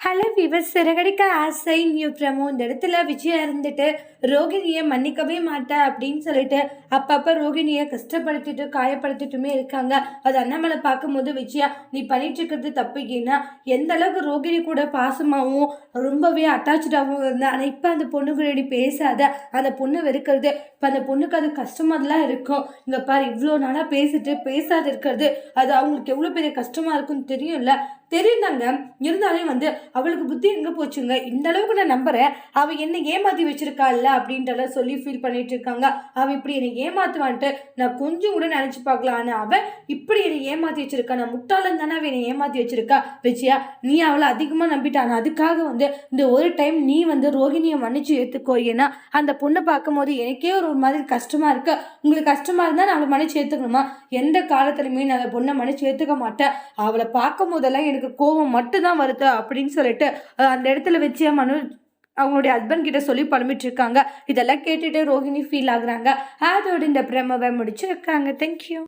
Hello விவர் Siragadikka ஆசை new promo. இந்த இடத்துல விஜயா இருந்துட்டு ரோகிணியை மன்னிக்கவே மாட்டேன் அப்படின்னு சொல்லிட்டு அப்பப்போ ரோகிணியை கஷ்டப்படுத்திட்டு காயப்படுத்திட்டுமே இருக்காங்க. அது அண்ணாமலை பார்க்கும்போது விஜயா நீ பண்ணிட்டு இருக்கிறது தப்பு. ஏன்னா எந்த அளவுக்கு ரோகிணி கூட பாசமாகவும் ரொம்பவே அட்டாச்சாகவும் இருந்தேன் ஆனால் இப்போ அந்த பொண்ணு கூட பேசாத அந்த பொண்ணு வெறுக்கிறது இப்போ அந்த பொண்ணுக்கு அது கஷ்டமாகலாம் இருக்கும். இங்கே பாரு இவ்வளோ நாளாக பேசிட்டு பேசாத இருக்கிறது அது அவங்களுக்கு எவ்வளோ பெரிய கஷ்டமாக இருக்குன்னு தெரியும்ல? தெரியுந்தாங்க. இருந்தாலும் வந்து அவளுக்கு புத்தி எங்கே போச்சுங்க? இந்த அளவுக்கு நான் நம்புகிறேன் அவள் என்ன ஏமாற்றி வச்சிருக்காள்ல அப்படின்றலாம் சொல்லி ஃபீல் பண்ணிட்டு இருக்காங்க. அவள் இப்படி என்னை ஏமாத்துவான்ட்டு நான் கொஞ்சம் கூட நினச்சி பார்க்கலாம் ஆனால் அவள் இப்படி என்னை ஏமாற்றி வச்சிருக்கா. நான் முட்டாளம் தானே அவள் என்னை ஏமாற்றி வச்சிருக்கா. விஜயா நீ அவளை அதிகமாக நம்பிட்டான் அதுக்காக வந்து இந்த ஒரு டைம் நீ வந்து ரோகிணியை மன்னிச்சு ஏற்றுக்கோ ஏன்னா அந்த பொண்ணை பார்க்கும்போது எனக்கே ஒரு மாதிரி கஷ்டமாக இருக்கு. உங்களுக்கு கஷ்டமாக இருந்தால் நான் அவளை மன்னிச்சு ஏற்றுக்கணுமா எந்த காலத்துலையுமே நான் அந்த பொண்ணை மன்னிச்சு ஏற்றுக்க மாட்டேன். அவளை பார்க்கும் போதெல்லாம் எனக்கு கோபம் மட்டும்தான் வருது. அப்படின்னு சொல்லிட்டு அந்த இடத்துல வச்சு மனு அவங்களுடைய ஹஸ்பண்ட் கிட்ட சொல்லி புலம்பிட்டு இருக்காங்க இதெல்லாம் கேட்டுட்டு ரோஹிணி ஃபீல் ஆகுறாங்க. அதோட இந்த பிரமவை முடிச்சிருக்காங்க. தேங்க்யூ